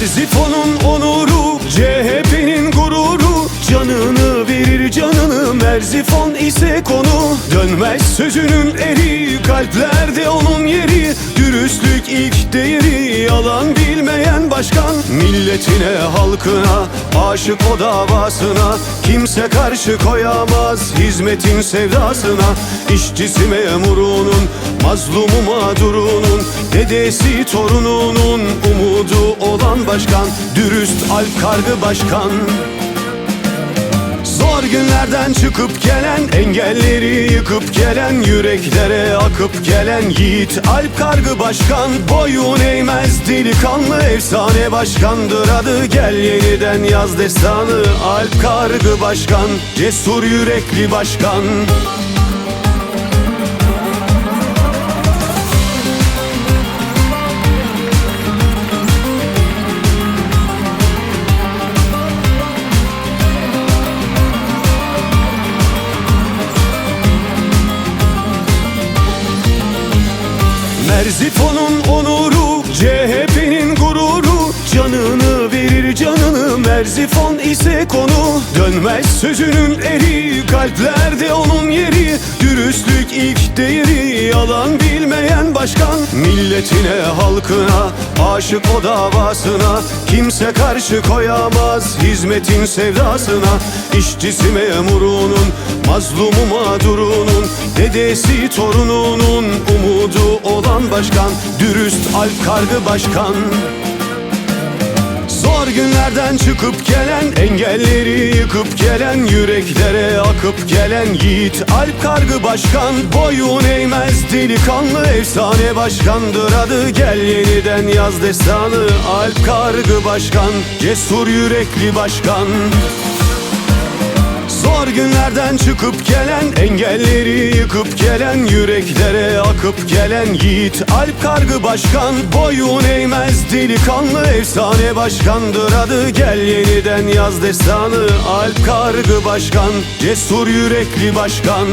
Merzifon'un onuru, CHP'nin gururu Canını canını, Merzifon ise konu. Dönmez sözünün eri, kalplerde onun yeri. Dürüstlük ilk değeri, yalan bilmeyen başkan. Milletine, halkına, aşık o davasına. Kimse karşı koyamaz hizmetin sevdasına. İşçisi memurunun, mazlumu mağdurunun Dedesi torununun umudu olan başkan. Dürüst alp kargı başkan günlerden çıkıp gelen Engelleri yıkıp gelen Yüreklere akıp gelen Yiğit Alp Kargı Başkan Boyun eğmez delikanlı Efsane başkandır adı. Gel yeniden yaz destanı Alp Kargı Başkan Cesur yürekli başkan Merzifon'un onuru, CHP'nin gururu. Canını verir canını, Merzifon ise konu. Dönmez sözünün eri, kalplerde onun yeri Dürüstlük ilk değeri, yalan bilmeyen başkan Milletine, halkına, aşık o davasına Kimse karşı koyamaz hizmetin sevdasına. İşçisi memurunun, mazlumu mağdurunun Dedesi torununun umudu olan başkan. Dürüst alp kargı başkan. Zor günlerden çıkıp gelen Engelleri yıkıp gelen Yüreklere akıp gelen Yiğit Alp Kargı Başkan. Boyun eğmez delikanlı Efsane başkandır. Adı Gel yeniden yaz destanı. Alp Kargı Başkan Cesur yürekli başkan Zor günlerden çıkıp gelen Engelleri yıkıp gelen Yüreklere akıp gelen Yiğit Alp Kargı Başkan Boyun eğmez delikanlı Efsane başkandır. Adı Gel yeniden yaz destanı. Alp Kargı Başkan Cesur yürekli başkan